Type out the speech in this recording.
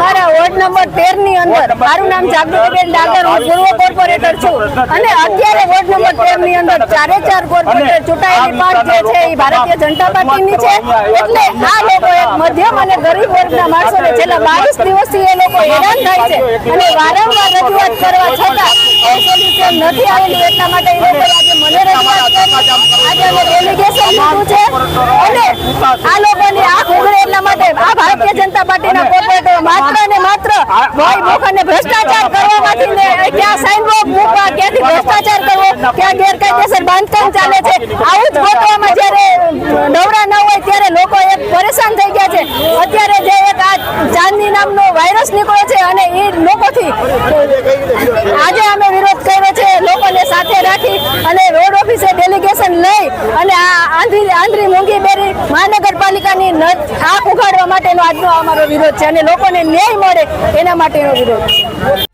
Ward number તેરની અંદર મારું નામ જાગૃતિબેન ડાગર હું પૂર્વ કોર્પોરેટર છું. અને અત્યારે વોર્ડ નંબર તેરની અંદર ચારે ચાર કોર્પોરેટર ચૂંટાયેલી પાંચ જે છે એ ભારતીય જનતા પાર્ટીની છે. એટલે આ લોકો એક મધ્યમ અને ગરીબ વર્ગના માણસોને છેલ્લા બાવીસ દિવસથી એ લોકો હેરાન થાય છે. અને વારંવાર રજૂઆત કરવા છતાં સોલ્યુશન નથી આવેલું એટલા માટે એ લોકોએ આજે મને રજૂઆત કરી. આજે અમે ડેલિગેશન લીધું છે. અને આ લોકોની આંખ એટલા આ ભારતીય જનતા પાર્ટીના કોર્પોરેટરો માત્ર ને માત્ર ભાઈ ભૂખ અને ભ્રષ્ટાચાર કરવામાંથી ને ક્યાં સાઈન બોર્ડ મૂકવા ક્યાંથી ભ્રષ્ટાચાર કરવો ક્યાં ગેરકાયદેસર બાંધકામ ચાલે છે આવું જ ગોતવામાં જ્યારે નવરા ન હોય ત્યારે લોકો એક પરેશાન થઈ ગયા છે. અત્યારે જે એક આ ચાંદની નામનો વાયરસ નીકળ્યો છે અને એ લોકોથી આજે અમે વિરોધ કર્યો છે લોકોને સાથે રાખી અને રોડ ઓફિસે ડેલિગેશન લઈ આંધ્રી આંધળી મૂંગી બેરી મહાનગરપાલિકાની આંખ ઉઘાડવા માટેનો આજનો અમારો વિરોધ છે અને લોકોને ન્યાય મળે એના માટેનો વિરોધ